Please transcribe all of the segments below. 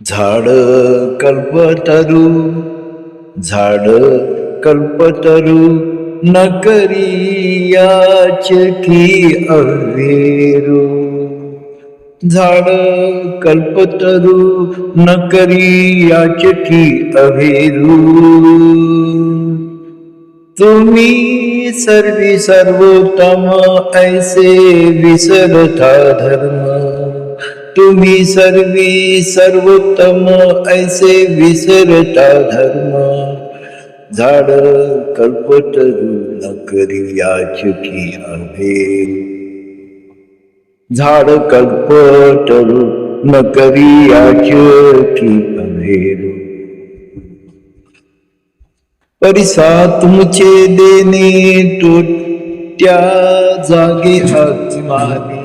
झाड कल्पतरू झाड कल्पतरू न करी याचकी अवेरू झाड कल्पतरू न करी याचकी अवेरू तुम्ही सर्वी सर्वोत्तम ऐसे विसरता धर्म तुम्ही सर्वी सर्वोत्तम ऐसे विसरता धर्म. झाड कल्पतरू न करी याचकी अभे झाड कल्पतरू न करी याचकी अभेरू परिसा तुमचे देणे तो त्या जागे अभिमानी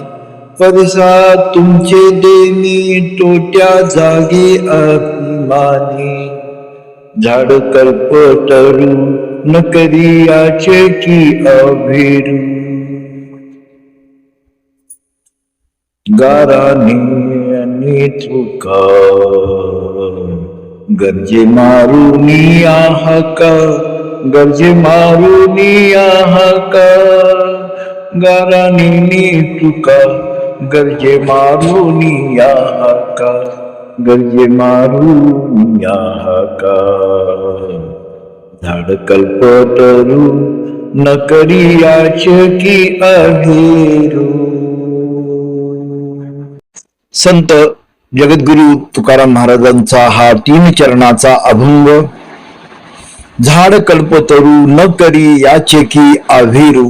परिसा तुमचे देणी तोट्या जागी अभिमानी झाड कल्प न करी याचे की अभिरू. गाराने आणि तुका गरजे मारुनी आहाका गरजे मारुनी आहाका. गाराने तुका गरजे मारुनी आहाका गरजे मारुनी आहाका झाड कल्पतरू न करी याचकी अधेरू। संत जगद्गुरु तुकाराम महाराजांचा हा तीन चरणाचा अभंग झाड कल्पतरू न करी याचे की आव्हेरू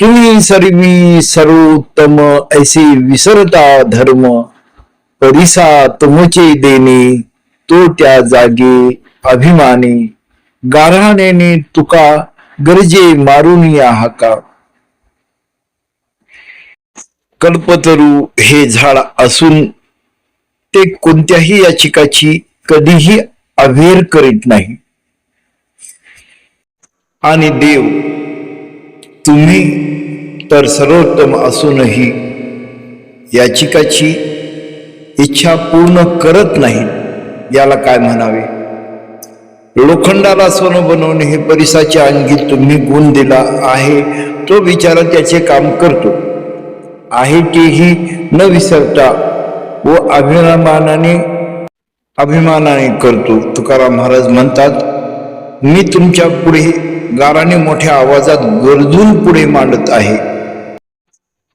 तुम्ही सर्वी सर्वोत्तम ऐसे विसरता धर्म परिसा तुमचे देणे तो त्या जागे अभिमानी गारहाण्याने तुका गरजे मारून या हाका. कल्पतरू हे झाड असून ते कोणत्याही याचिकाची कधीही अभेर करीत नाही. आणि देव तुम्ही तर सर्वोत्तम असूनही याचिकाची इच्छा पूर्ण करत नाही याला काय म्हणावे? लोखंडाला सोनं बनवणे हे परिसाच्या अंगी तुम्ही गुण दिला आहे तो विचार त्याचे काम करतो. आहे तेही न विसरता व अभिमानाने अभिमानाने करतो. तुकाराम महाराज म्हणतात मी तुमच्यापुढे गाराने मोठ्या आवाजात गरजून पुढे मांडत आहे.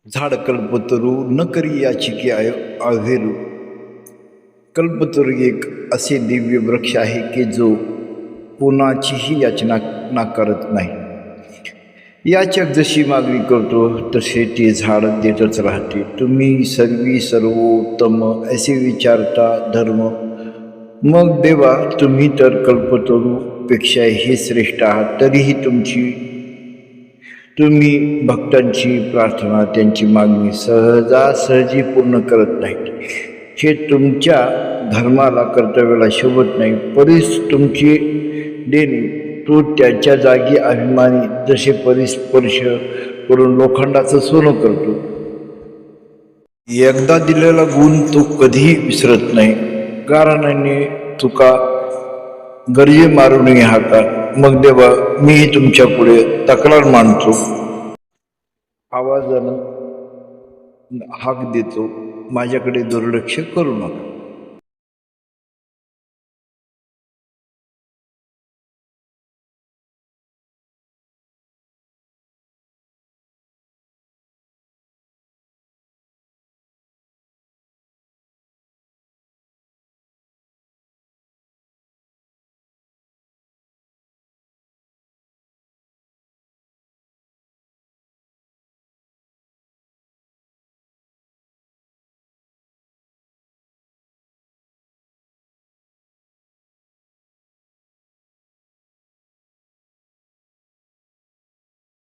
झाड कल्पतरू न करी याचिके आय अवेरू कल्पतरू एक असे दिव्य वृक्ष आहे की जो कोणाचीही याचना नाकारत नाही. याचक जशी मागणी करतो तसे ते झाड देतच राहते. तुम्ही सर्वी सर्वोत्तम असे विचारता धर्म. मग देवा तुम्ही तर कल्पतरूपेक्षा हे श्रेष्ठ आहात तरीही तुमची तुम्ही भक्तांची प्रार्थना त्यांची मागणी सहजासहजी पूर्ण करत नाही हे तुमच्या धर्माला कर्तव्याला शोभत नाही. परीस तुमची देणे तो त्याच्या जागी अभिमानी जसे परिस्पर्श करून लोखंडाचं सोनं करतो. एकदा दिलेला गुण तो कधीही विसरत नाही. कारणाने तुका गरजे मारून हाका मग देवा मीही तुमच्यापुढे तक्रार मांडतो आवाजानं हाक देतो. माझ्याकडे दुर्लक्ष करू नका.